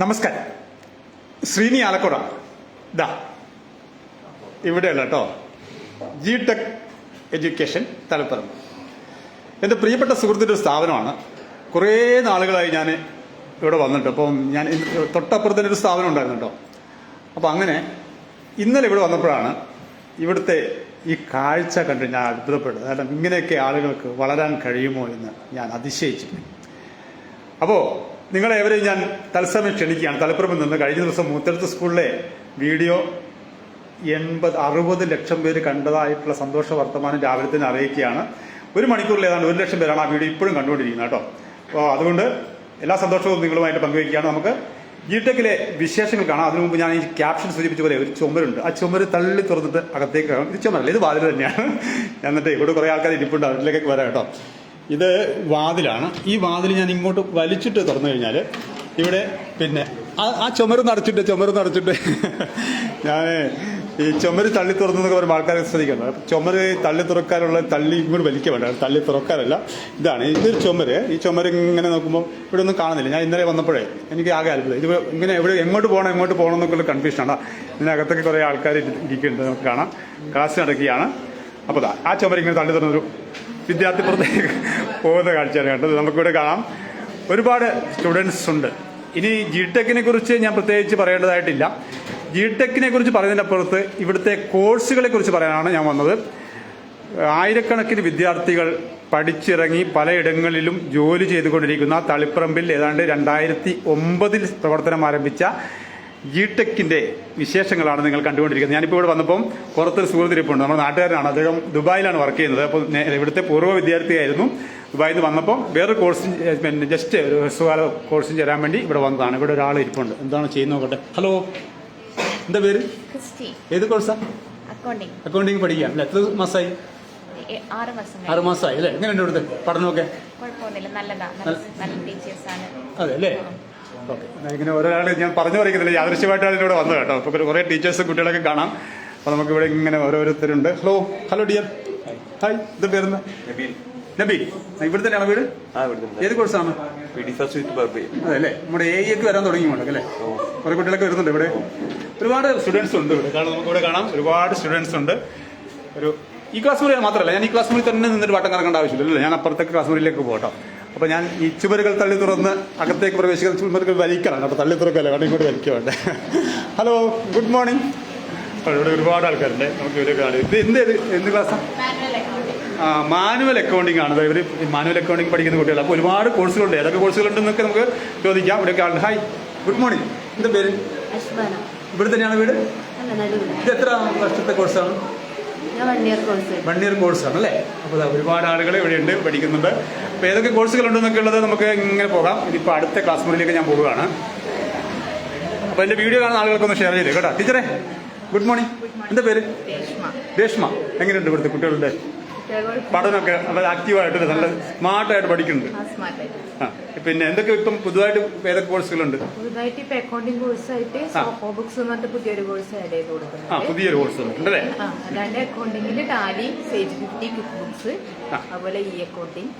നമസ്കാരം. ശ്രീനി ആലക്കുറ ദാ. ഇവിടെയുള്ള കേട്ടോ ജി ടെക് എഡ്യൂക്കേഷൻ തലപ്പുറം എന്റെ പ്രിയപ്പെട്ട സുഹൃത്തിന്റെ ഒരു സ്ഥാപനമാണ്. കുറേ നാളുകളായി ഞാൻ ഇവിടെ വന്നിട്ട് അപ്പം ഞാൻ ഇന്ന് തൊട്ടപ്പുറത്ത് തന്നെ ഒരു സ്ഥാപനം ഉണ്ടായിരുന്നു കേട്ടോ. അപ്പം അങ്ങനെ ഇന്നലെ ഇവിടെ വന്നപ്പോഴാണ് ഇവിടുത്തെ ഈ കാഴ്ച കണ്ട് ഞാൻ അത്ഭുതപ്പെട്ടത്. കാരണം ഇങ്ങനെയൊക്കെ ആളുകൾക്ക് വളരാൻ കഴിയുമോ എന്ന് ഞാൻ അതിശയിച്ചിട്ടുണ്ട് അപ്പോൾ നിങ്ങളെ ഏവരെയും ഞാൻ തത്സമയം ക്ഷണിക്കുകയാണ്. തലപ്പുറമിൽ നിന്ന് കഴിഞ്ഞ ദിവസം മൂത്തടുത്ത സ്കൂളിലെ വീഡിയോ എൺപത് അറുപത് ലക്ഷം പേര് കണ്ടതായിട്ടുള്ള സന്തോഷ വർത്തമാനം രാവിലെ തന്നെ അറിയിക്കുകയാണ്. ഒരു മണിക്കൂറിൽ ഏതാണ്ട് ഒരു ലക്ഷം പേരാണ് ആ വീഡിയോ ഇപ്പോഴും കണ്ടുകൊണ്ടിരിക്കുന്നത് കേട്ടോ. അപ്പോൾ അതുകൊണ്ട് എല്ലാ സന്തോഷവും നിങ്ങളുമായിട്ട് പങ്കുവയ്ക്കുകയാണ് നമുക്ക്. ജി ടെക്കിലെ വിശേഷങ്ങൾ കാണാം. അതിനു മുമ്പ് ഞാൻ ഈ ക്യാപ്ഷൻ സൂചിപ്പിച്ച പോലെ ഒരു ചുമരുണ്ട്. ആ ചുമര് തള്ളി തുറന്നിട്ട് അകത്തേക്ക് ഇത് ചുമരല്ല ഇത് വാതിൽ തന്നെയാണ്. എന്നിട്ട് ഇവിടെ കുറേ ആൾക്കാർ ഇരിപ്പുണ്ട് അതിലേക്ക് വരാം കേട്ടോ. ഇത് വാതിലാണ്. ഈ വാതിൽ ഞാൻ ഇങ്ങോട്ട് വലിച്ചിട്ട് തുറന്നു കഴിഞ്ഞാൽ ഇവിടെ പിന്നെ ആ- ചുമര് നടച്ചിട്ട് ചുമര് നടച്ചിട്ട് ഞാൻ ഈ ചുമര് തള്ളി തുറന്നൊക്കെ പറയുമ്പോൾ ആൾക്കാരെ ശ്രദ്ധിക്കണം ചുമര് തള്ളി തുറക്കാനുള്ള തള്ളി ഇങ്ങോട്ട് വലിക്കാൻ വേണ്ട. തള്ളി തുറക്കാനല്ല. ഇതാണ് ഇതൊരു ചുമര്. ഈ ചുമര് ഇങ്ങനെ നോക്കുമ്പോൾ ഇവിടെ ഒന്നും കാണുന്നില്ല. ഞാൻ ഇന്നലെ വന്നപ്പോഴേ എനിക്ക് ആകെ അത്ഭുതം. ഇത് ഇങ്ങനെ എവിടെ എങ്ങോട്ട് പോകണം എങ്ങോട്ട് പോകണം എന്നൊക്കെയുള്ള കൺഫ്യൂഷനാണ് ഇതിനകത്തൊക്കെ കുറേ ആൾക്കാർ ഇരിക്കുന്നുണ്ട്. നമുക്ക് കാണാം. ക്ലാസ് നടക്കുകയാണ്. അപ്പോൾ ആ ചുമര് ഇങ്ങനെ തള്ളി തുറന്നൊരു വിദ്യാർത്ഥി പുറത്തേക്ക് പോകുന്ന കാഴ്ചയാണ് കണ്ടത്. നമുക്കിവിടെ കാണാം. ഒരുപാട് സ്റ്റുഡൻസ് ഉണ്ട്. ഇനി ജി ടെക്കിനെ കുറിച്ച് ഞാൻ പ്രത്യേകിച്ച് പറയേണ്ടതായിട്ടില്ല. ജി ടെക്കിനെ കുറിച്ച് പറയുന്നതിന്റെ അപ്പുറത്ത് ഇവിടുത്തെ കോഴ്സുകളെ കുറിച്ച് പറയാനാണ് ഞാൻ വന്നത്. ആയിരക്കണക്കിന് വിദ്യാർത്ഥികൾ പഠിച്ചിറങ്ങി പലയിടങ്ങളിലും ജോലി ചെയ്തുകൊണ്ടിരിക്കുന്ന തളിപ്പറമ്പിൽ ഏതാണ്ട് രണ്ടായിരത്തി ഒമ്പതിൽ പ്രവർത്തനം ആരംഭിച്ച ജി ടെക്കിന്റെ വിശേഷങ്ങളാണ് നിങ്ങൾ കണ്ടുകൊണ്ടിരിക്കുന്നത്. ഞാനിപ്പോൾ ഇവിടെ വന്നപ്പം പുറത്തൊരു സുഹൃത്തിരിപ്പുണ്ട് നമ്മുടെ നാട്ടുകാരനാണ്. അദ്ദേഹം ദുബായിലാണ് വർക്ക് ചെയ്യുന്നത്. അപ്പോൾ ഇവിടുത്തെ പൂർവ വിദ്യാർത്ഥിയായിരുന്നു. ദുബായിൽ നിന്ന് വന്നപ്പോൾ വേറൊരു കോഴ്സും പിന്നെ ജസ്റ്റ് ഒരു ഹ്രസ്വകാല കോഴ്സും ചേരാൻ വേണ്ടി ഇവിടെ വന്നതാണ്. ഇവിടെ ഒരാൾ ഇരിപ്പുണ്ട്. എന്താണ് ചെയ്യുന്നത് നോക്കട്ടെ. ഹലോ എന്താ പേര്? ഏത് കോഴ്സാ അക്കൗണ്ടിങ് അക്കൗണ്ടിങ് പഠിക്കാം അല്ലേ? എത്ര മാസമായി ആറ് മാസം ആറ് മാസമായി അല്ലേ? എങ്ങനെയുണ്ട് ഇവിടുത്തെ പഠനമൊക്കെ? അതെ അല്ലേ? ഇങ്ങനെ ഒരാൾ ഞാൻ പറഞ്ഞു പറയുന്നില്ല യാദൃശ്യമായിട്ടാണ് ഇതിലൂടെ വന്നത് കേട്ടോ. അപ്പോൾ കുറേ ടീച്ചേഴ്സും കുട്ടികളൊക്കെ കാണാം. അപ്പോൾ നമുക്ക് ഇവിടെ ഇങ്ങനെ ഓരോരുത്തരുണ്ട്. Hello hello dear. ഹായ് ഇത് പേരുന്ന നബി ഇവിടെ തന്നെയാണ് വീട്? ഏത് കോഴ്സാണ്? അതല്ലേ നമ്മുടെ എ ഒക്കെ വരാൻ തുടങ്ങി അല്ലേ? കുറേ കുട്ടികളൊക്കെ വരുന്നുണ്ട് ഇവിടെ. ഒരുപാട് സ്റ്റുഡൻസ് ഉണ്ട് ഇവിടെ. കാരണം നമുക്ക് ഇവിടെ കാണാം. ഒരുപാട് സ്റ്റുഡൻസ് ഉണ്ട്. ഒരു ഈ ക്ലാസ് മുറി മാത്രമല്ല ഞാൻ ഈ ക്ലാസ് മുറി തന്നെ നിന്നിട്ട് വട്ടം കറങ്ങേണ്ട ആവശ്യമില്ല അല്ലേ? ഞാൻ അപ്പുറത്തേക്ക് ക്ലാസ് മുറിയിലേക്ക് പോകട്ടോ. അപ്പോൾ ഞാൻ ഈ ചുമരുകൾ തള്ളി തുറന്ന് അകത്തേക്ക് പ്രവേശിക്കുന്ന ചുമരുകൾ വലിക്കണം. അപ്പോൾ തള്ളി തുറക്കല്ലേ കാരണം കൂടി വലിക്കുക ഹലോ ഗുഡ് മോർണിംഗ് ഇവിടെ ഒരുപാട് ആൾക്കാരുണ്ട്. നമുക്ക് ഇവരെ കാണും. ഇത് എന്ത് എന്ത് ക്ലാസ്സാണ് മാനുവൽ ആ മാനുവൽ അക്കൗണ്ടിംഗ് ആണ്. ഇവർ മാനുവൽ അക്കൗണ്ടിംഗ് പഠിക്കുന്ന കുട്ടികൾ അപ്പോൾ ഒരുപാട് കോഴ്സുകളുണ്ട് ഏതൊക്കെ കോഴ്സുകളുണ്ടെന്നൊക്കെ നമുക്ക് ചോദിക്കാം. ഇവിടെ ആളുണ്ട് ഹായ് ഗുഡ് മോർണിംഗ് എന്താ പേര്? ഇവിടെ തന്നെയാണ് വീട്? ഇത് എത്ര വർഷത്തെ കോഴ്സാണ് വൺ ഇയർ കോഴ്സാണ് അല്ലേ? അപ്പോൾ ഒരുപാട് ആളുകൾ ഇവിടെ ഉണ്ട് പഠിക്കുന്നുണ്ട്. അപ്പോൾ ഏതൊക്കെ കോഴ്സുകളുണ്ടെന്നൊക്കെ ഉള്ളത് നമുക്ക് ഇങ്ങനെ പോകാം. ഇനിയിപ്പോൾ അടുത്ത ക്ലാസ് മുറിയിലേക്ക് ഞാൻ പോവുകയാണ്. അപ്പോൾ എന്റെ വീഡിയോ കാണുന്ന ആളുകൾക്കൊന്ന് ഷെയർ ചെയ്തേ കേട്ടോ. ടീച്ചറെ ഗുഡ് മോർണിംഗ് എന്താ പേര്? രേഷ്മ. എങ്ങനെയുണ്ട് ഇവിടുത്തെ കുട്ടികളുടെ പഠനമൊക്കെ? നല്ല ആക്റ്റീവായിട്ട് നല്ല സ്മാർട്ടായിട്ട് പഠിക്കുന്നുണ്ട്. ആ. പിന്നെ എന്തൊക്കെ ഇപ്പം പുതുതായിട്ട് ഏതൊക്കെ കോഴ്സുകളുണ്ട്? പുതുതായിട്ട് ഇപ്പൊ അക്കൗണ്ടിംഗ് കോഴ്സ് ആയിട്ട് സോഫോ ബുക്സ് എന്ന് പറഞ്ഞിട്ട് പുതിയൊരു കോഴ്സ് ആഡ് ചെയ്ത് ആ പുതിയൊരു കോഴ്സ് ഉണ്ടല്ലേ ആ അല്ലാണ്ട് അക്കൗണ്ടിങ്ങിൽ Tally Sage fifty QuickBooks. അതുപോലെ e accounting.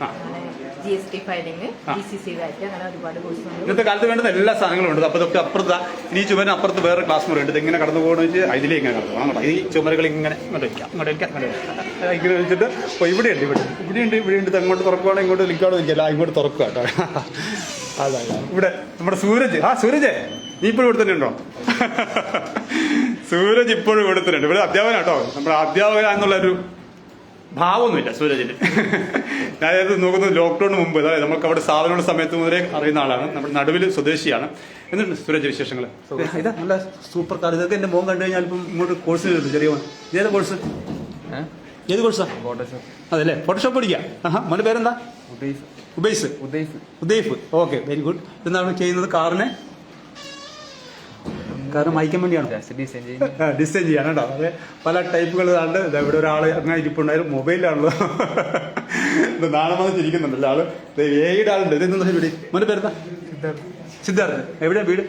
G S T filing. G C C VAT അങ്ങനെ ഒരുപാട് കോഴ്സ് ഉണ്ട് ഇന്നത്തെ കാലത്ത് വേണ്ടുന്ന എല്ലാ സാധനങ്ങളും ഉണ്ട്. അപ്പൊ ഇതൊക്കെ അപ്പുറത്ത് ഇനി ചുമരിന് അപ്പുറത്ത് വേറെ ക്ലാസ് മുറി ഉണ്ട്. ഇങ്ങനെ കടന്നു പോകണമെന്ന് വെച്ചാൽ അതിലേ ഇങ്ങനെ കടന്നു പോകണം ഈ ചുമരുകൾ ഇങ്ങനെ ഇങ്ങോട്ട് വയ്ക്കാം ഇങ്ങോട്ട് വയ്ക്കാം ഇങ്ങോട്ട് വയ്ക്കാം ഇങ്ങനെ വെച്ചിട്ട് ഇവിടെ ഇവിടെയുണ്ട് ഇവിടെ. ഉണ്ട് ഇവിടെ ഉണ്ട് അങ്ങോട്ട് തുറക്കുവാണെങ്കിൽ ഇങ്ങോട്ട് ലിക്കാണോ വെച്ചാൽ ഇങ്ങോട്ട് തുറക്കുക കേട്ടോ ഇവിടെ നമ്മുടെ സൂരജ്. ആ സൂരജ് നീ ഇപ്പോഴും ഇവിടെ തന്നെ ഉണ്ടോ? സൂരജ് ഇപ്പോഴും ഇവിടെ തന്നെ ഉണ്ട്. ഇവിടെ അധ്യാപനം കേട്ടോ നമ്മുടെ അധ്യാപകൻ എന്നുള്ള ഒരു ഭാവമൊന്നുമില്ല സൂരജിന്. ഞാനത് നോക്കുന്നത് ലോക്ക്ഡൌണിന് മുമ്പ് അതായത് നമുക്ക് അവിടെ സ്ഥാപനമുള്ള സമയത്ത് മുതലേ അറിയുന്ന ആളാണ്. നമ്മുടെ നടുവിൽ സ്വദേശിയാണ്. എന്നിട്ട് സൂരജ് വിശേഷങ്ങൾ ഇതാ നല്ല സൂപ്പർ കാർ ഇതൊക്കെ എന്റെ മോൻ കണ്ടു കഴിഞ്ഞാൽ ഇപ്പം ഇങ്ങോട്ട് കോഴ്സ് ചെയ്തു. ചെറിയ മോൻ. ഏത് കോഴ്സ് ഏത് കോഴ്സാ അതല്ലേ? ഫോട്ടോഷോപ്പ് പഠിക്കാം? ആഹാ മോന്റെ പേരെന്താ? ഉബൈസ്. ഉദയ്ഫ് ഓക്കെ വെരി ഗുഡ് എന്താണ് ചെയ്യുന്നത് കാറിനെ? കാരണം മയക്കാൻ വേണ്ടിയാണ്. ഡിസൈൻ ചെയ്യാൻ കേട്ടോ. അതെ പല ടൈപ്പുകൾ ഉണ്ട് ഇവിടെ ഒരാൾ അങ്ങനെ ഇരിപ്പുണ്ടായാലും മൊബൈലിലാണല്ലോ ഇത് നാളെ വന്ന് ചിരിക്കുന്നുണ്ടല്ലോ ആൾ. ഏഴ് ആളുണ്ട്. ഇത് എന്താ വീട് മോന്റെ പേരെന്താ? സിദ്ധാർത്ഥ്. എവിടെയാ വീട്?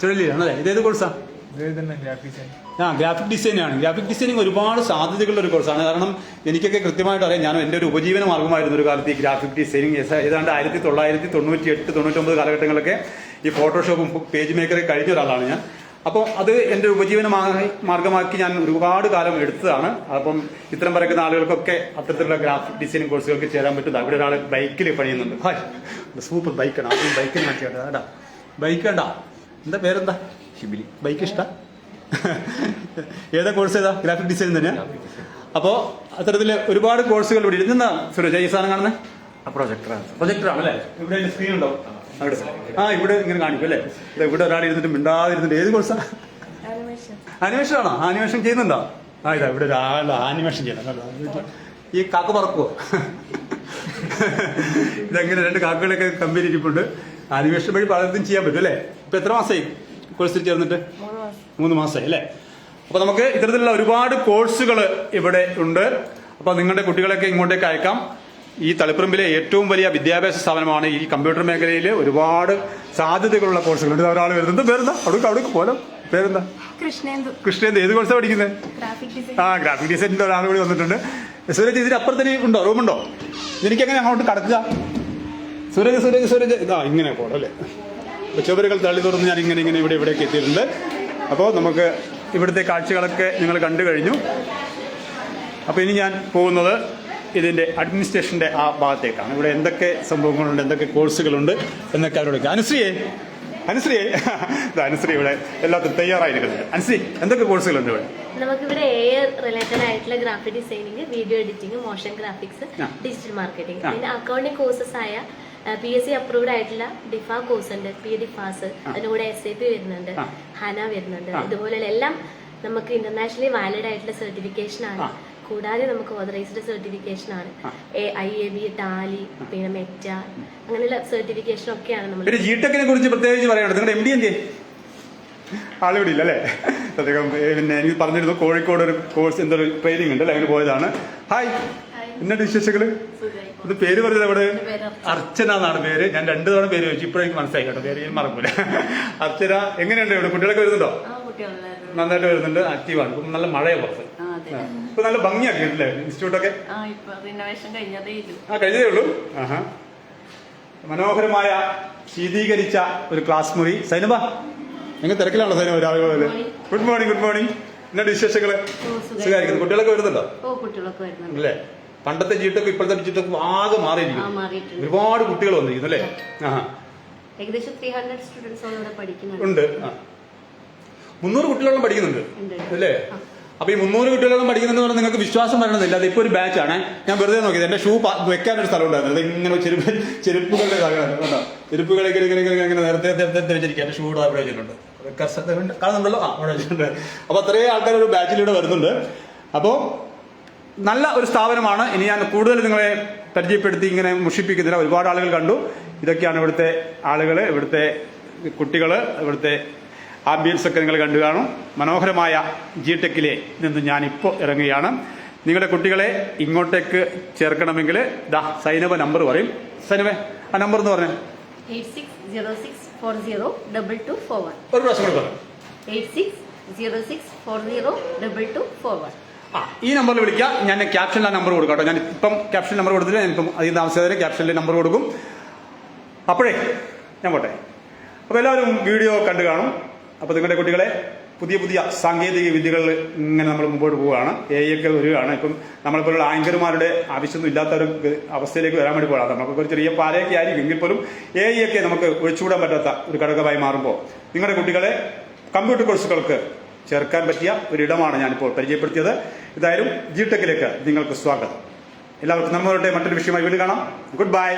ചുഴലിയിലാണല്ലേ ഇതേത് കോഴ്സാ ആ ഗ്രാഫിക് ഡിസൈനാണ് ഗ്രാഫിക് ഡിസൈനിങ് ഒരുപാട് സാധ്യതകളുള്ള ഒരു കോഴ്സാണ് കാരണം എനിക്കൊക്കെ കൃത്യമായിട്ട് അറിയാം ഞാൻ എന്റെ ഒരു ഉപജീവന മാർഗമായിരുന്നു ഒരു കാലത്ത് ഈ ഗ്രാഫിക് ഡിസൈനിങ് ഏതാണ്ട് ആയിരത്തി തൊള്ളായിരത്തി തൊണ്ണൂറ്റി എട്ട് തൊണ്ണൂറ്റൊമ്പത് കാലഘട്ടങ്ങളൊക്കെ ഈ ഫോട്ടോഷോപ്പും പേജ് മേക്കറും കഴിഞ്ഞ ഒരാളാണ് ഞാൻ. അപ്പോൾ അത് എന്റെ ഉപജീവന മാർഗമാക്കി ഞാൻ ഒരുപാട് കാലം എടുത്തതാണ്. അപ്പം ഇത്തരം വരയ്ക്കുന്ന ആളുകൾക്കൊക്കെ അത്തരത്തിലുള്ള ഗ്രാഫിക് ഡിസൈനിങ് കോഴ്സുകൾക്ക് ചേരാൻ പറ്റുന്നത് അവിടെ ഒരാൾ ബൈക്കിൽ പണിയുന്നുണ്ട്. ഹായ് സൂപ്പർ ബൈക്കാണ് ആദ്യം ബൈക്കിൽ മാറ്റിയാണ് ബൈക്ക് വേണ്ട. എന്താ പേരെന്താ? ഷിബിലി ബൈക്ക് ഇഷ്ട? ഏതാ കോഴ്സ് ഏതാ? ഗ്രാഫിക് ഡിസൈൻ തന്നെയാ? അപ്പോ അത്തരത്തിൽ ഒരുപാട് കോഴ്സുകൾ ഇവിടെ ഇരുന്നാ സുരേഷ് ഈ സാധനം കാണുന്നത് പ്രൊജക്ടറാണ് ഇവിടെ സ്ക്രീൻ ഉണ്ടോ? അവിടെ. ആ ഇവിടെ ഇങ്ങനെ കാണിക്കും അല്ലേ? ഇവിടെ ഒരാൾ ഇരുന്നിട്ട് മിണ്ടാതിരുന്നിട്ട് ഏത് കോഴ്സാ ആനിമേഷൻ ആണോ? ആനിമേഷൻ ചെയ്യുന്നുണ്ടോ? ആ ഇതാ ഇവിടെ ഒരാൾ ആനിമേഷൻ ചെയ്യണം. ഈ കാക്ക പറക്കുവോ? ഇതങ്ങനെ രണ്ട് കാക്കകളൊക്കെ കമ്പനി ഇരിപ്പുണ്ട്. ആനിമേഷൻ വഴി പലതും ചെയ്യാൻ പറ്റും അല്ലേ? ഇപ്പൊ എത്ര മാസമായി കോഴ്സിൽ ചേർന്നിട്ട്? മൂന്ന് മാസമായി അല്ലേ? അപ്പൊ നമുക്ക് ഇത്തരത്തിലുള്ള ഒരുപാട് കോഴ്സുകൾ ഇവിടെ ഉണ്ട്. അപ്പൊ നിങ്ങളുടെ കുട്ടികളെയൊക്കെ ഇങ്ങോട്ടേക്ക് അയക്കാം. ഈ തളിപ്പറമ്പിലെ ഏറ്റവും വലിയ വിദ്യാഭ്യാസ സ്ഥാപനമാണ് ഈ കമ്പ്യൂട്ടർ മേഖലയിൽ ഒരുപാട് സാധ്യതകളുള്ള കോഴ്സുകൾ. ഉണ്ട് ഒരാൾ വരുന്നത്. പേരെന്താ? അവിടെ അവിടെ പോലും? പേരെന്താ? കൃഷ്ണേന്ദു. കൃഷ്ണേന്ദു. ഏത് കോഴ്സാണ് പഠിക്കുന്നത് ആ ഗ്രാഫിക് ഡിസൈനിന്റെ ഒരാൾ കൂടി വന്നിട്ടുണ്ട്. സൂരജ് ഇതിന്റെ അപ്പുറത്തിന് ഉണ്ടോ? റൂമുണ്ടോ? എനിക്ക് എങ്ങനെ അങ്ങോട്ട് കടക്കുക? സൂരജ് സൂരജ് സൂരജ്. ഇതാ ഇങ്ങനെ പോകണം അല്ലേ? അപ്പോൾ ചുവരുകൾ തള്ളി തുറന്ന് ഞാൻ ഇങ്ങനെ ഇങ്ങനെ ഇവിടെ ഇവിടേക്ക് എത്തിയിട്ടുണ്ട്. അപ്പോൾ നമുക്ക് ഇവിടുത്തെ കാഴ്ചകളൊക്കെ നിങ്ങൾ കണ്ടു കഴിഞ്ഞു. അപ്പോൾ ഇനി ഞാൻ പോകുന്നത് ഇതിന്റെ അഡ്മിനിസ്ട്രേഷന്റെ ആ ഭാഗത്തേക്കാണ്. ഇവിടെ എന്തൊക്കെ സംഭവങ്ങളുണ്ട് എന്തൊക്കെ കോഴ്സുകളുണ്ട് എന്നൊക്കെ അവരോട് അനുശ്രീയെ അനുശ്രീയെ. അനുശ്രീ ഇവിടെ എല്ലാത്തിനും തയ്യാറായിരിക്കുന്നുണ്ട് അനുശ്രീ എന്തൊക്കെ കോഴ്സുകളുണ്ട് ഇവിടെ? നമുക്കിവിടെ എ റിലേറ്റഡ് ആയിട്ടുള്ള graphic designing video editing motion graphics digital marketing. പിന്നെ അക്കൗണ്ടിംഗ് കോഴ്സസ് ആയ പി എസ് സി അപ്രൂവ്ഡ് ആയിട്ടുള്ള ഡിഫ കോഴ്സ് ഉണ്ട് പി ഡിഫാസ് അതിന്റെ കൂടെ എസ് എ പി വരുന്നുണ്ട്. ഹന വരുന്നുണ്ട്. ഇതുപോലെ ഇതുപോലെയുള്ള എല്ലാം നമുക്ക് ഇന്റർനാഷണലി വാലിഡ് ആയിട്ടുള്ള സർട്ടിഫിക്കേഷൻ ആണ്. കൂടാതെ നമുക്ക് ഓതറൈസ്ഡ് സർട്ടിഫിക്കേഷൻ ആണ്. ഐ എ ബി ടാലി പിന്നെ മെറ്റ അങ്ങനെയുള്ള സർട്ടിഫിക്കേഷൻ ഒക്കെയാണ് നമ്മൾ ജി ടെക്കിനെ കുറിച്ച് പ്രത്യേകിച്ച് പറയണം നിങ്ങളുടെ എം ഡി എന്തേ ആളിവിടെ ഇല്ല അല്ലേ? അദ്ദേഹം പിന്നെ എനിക്ക് പറഞ്ഞിരുന്നു കോഴിക്കോട് ഒരു കോഴ്സ് എന്തൊരു ട്രെയിനിങ് ഉണ്ട് അല്ലെ? അങ്ങനെ പോയതാണ്. ഹായ് എന്നിട്ട് വിശേഷങ്ങൾ? ഇത് പേര് പറഞ്ഞത് അവിടെ അർച്ചന. എന്നാണ് പേര്. ഞാൻ രണ്ടു തവണ പേര് ചോദിച്ചു. ഇപ്പോഴെനിക്ക് മനസ്സിലായി കേട്ടോ. പേര് ഞാൻ മറക്കൂല. അർച്ചന എങ്ങനെയുണ്ട് ഇവിടെ? കുട്ടികളൊക്കെ വരുന്നുണ്ടോ? നന്നായിട്ട് വരുന്നുണ്ട്. ആക്റ്റീവാണ്. ഇപ്പം നല്ല മഴയാണ് പുറത്ത് ഇപ്പൊ നല്ല ഭംഗിയാക്കി അല്ലേ ഇൻസ്റ്റിറ്റ്യൂട്ടൊക്കെ? ആ കഴിഞ്ഞതേ ഉള്ളൂ. ആഹാ. മനോഹരമായ ശീതീകരിച്ച ഒരു ക്ലാസ് മുറി. സൈനബ നിങ്ങൾ തിരക്കിലാണല്ലോ സൈനബ രാവിലെ പോലെ ഗുഡ് മോർണിംഗ് ഗുഡ് മോർണിംഗ് എന്നാ വിശേഷങ്ങൾ? സുഖമായിരിക്കുന്നു. കുട്ടികളൊക്കെ വരുന്നുണ്ടോ? ഓ കുട്ടികളൊക്കെ വരുന്നുണ്ട്. അല്ലേ? പണ്ടത്തെ ജീവിതമൊക്കെ ഇപ്പോഴത്തെ ജീവിതമൊക്കെ ആകെ ആ മാറിയിരിക്കും ഒരുപാട് കുട്ടികൾ വന്നിരിക്കുന്നു അല്ലേ? ആഹാ. ഏകദേശം ത്രീ ഹൺഡ്രഡ് സ്റ്റുഡൻസോളം ഇവിടെ പഠിക്കുന്നുണ്ട് ഉണ്ട് ആ. മുന്നൂറ് കുട്ടികളോളം പഠിക്കുന്നുണ്ട് അല്ലേ? അപ്പൊ ഈ മുന്നൂറ് കുട്ടികളോളം പഠിക്കുന്നുണ്ട് പറഞ്ഞാൽ നിങ്ങൾക്ക് വിശ്വാസം വരണമെന്നില്ല. അത് ഇപ്പൊ ഒരു ബാച്ച് ആണ്. ഞാൻ വെറുതെ നോക്കിയത്. എന്റെ ഷൂ വെക്കാനൊരു സ്ഥലം ഉണ്ടായിരുന്നു. അത് ഇങ്ങനെ ചെരുപ്പ് ചെരുപ്പുകളുടെ കേട്ടോ ചെരുപ്പുകളൊക്കെ ഇങ്ങനെ ഇങ്ങനെ ഇങ്ങനെ നേരത്തെ നേരത്തെ വെച്ചിരിക്കുക. എന്റെ ഷൂ ഇവിടെ അവിടെ വെച്ചിട്ടുണ്ട്. കാണുന്നുണ്ടല്ലോ? ആ അവിടെ വെച്ചിട്ടുണ്ട്. അപ്പൊ അത്രയും ആൾക്കാർ ഒരു ബാച്ചിലൂടെ വരുന്നുണ്ട്. അപ്പോൾ നല്ല ഒരു സ്ഥാപനമാണ്. ഇനി ഞാൻ കൂടുതൽ നിങ്ങളെ പരിചയപ്പെടുത്തി ഇങ്ങനെ മുഷിപ്പിക്കുന്നില്ല. ഒരുപാട് ആളുകൾ കണ്ടു. ഇതൊക്കെയാണ് ഇവിടുത്തെ ആളുകൾ ഇവിടുത്തെ കുട്ടികൾ ഇവിടുത്തെ ആംബിയൻസ് ഒക്കെ നിങ്ങൾ കണ്ടു കാണും. മനോഹരമായ ജി ടെക്കിലെ നിന്ന് ഞാനിപ്പോൾ ഇറങ്ങുകയാണ്. നിങ്ങളുടെ കുട്ടികളെ ഇങ്ങോട്ടേക്ക് ചേർക്കണമെങ്കിൽ ദാ സൈനവ നമ്പർ പറയും. സൈനവ ആ നമ്പർ എന്ന് പറഞ്ഞേ. ഒരു പ്രാവശ്യം കൂടി പറയാം eight six zero six four zero double two four one. ആ ഈ നമ്പറിൽ വിളിക്കുക. ഞാൻ ക്യാപ്ഷനിൽ ആ നമ്പർ കൊടുക്കാം കേട്ടോ. ഞാൻ ഇപ്പം ക്യാപ്ഷൻ നമ്പർ കൊടുത്തില്ല ഞാൻ ഇപ്പം അധികം താമസിച്ചതിന് ക്യാപ്ഷനിൽ നമ്പർ കൊടുക്കും. അപ്പോഴേ ഞാൻ പോട്ടെ. അപ്പോൾ എല്ലാവരും വീഡിയോ കണ്ടു കാണും. അപ്പോൾ നിങ്ങളുടെ കുട്ടികളെ പുതിയ പുതിയ സാങ്കേതിക വിദ്യകൾ ഇങ്ങനെ നമ്മൾ മുമ്പോട്ട് പോവുകയാണ്. എ ഒക്കെ വരികയാണ്. ഇപ്പം നമ്മളെപ്പോലുള്ള ആങ്കർമാരുടെ ആവശ്യമൊന്നും ഇല്ലാത്ത ഒരു അവസ്ഥയിലേക്ക് വരാൻ വേണ്ടി പോകാം നമുക്കൊക്കെ ഒരു ചെറിയ പാലയൊക്കെ ആയിരിക്കും. എങ്കിൽ പോലും എ ഒക്കെ നമുക്ക് ഒഴിച്ചുകൂടാൻ പറ്റാത്ത ഒരു ഘടകമായി മാറുമ്പോൾ നിങ്ങളുടെ കുട്ടികളെ കമ്പ്യൂട്ടർ കോഴ്സുകൾക്ക് ചേർക്കാൻ പറ്റിയ ഒരിടമാണ് ഞാനിപ്പോൾ പരിചയപ്പെടുത്തിയത്. ഇതായാലും ജി ടെക്കിലേക്ക് നിങ്ങൾക്ക് സ്വാഗതം. എല്ലാവർക്കും നമ്മളോട്ടെ മറ്റൊരു വിഷയമായി വീണ്ടും കാണാം. Good bye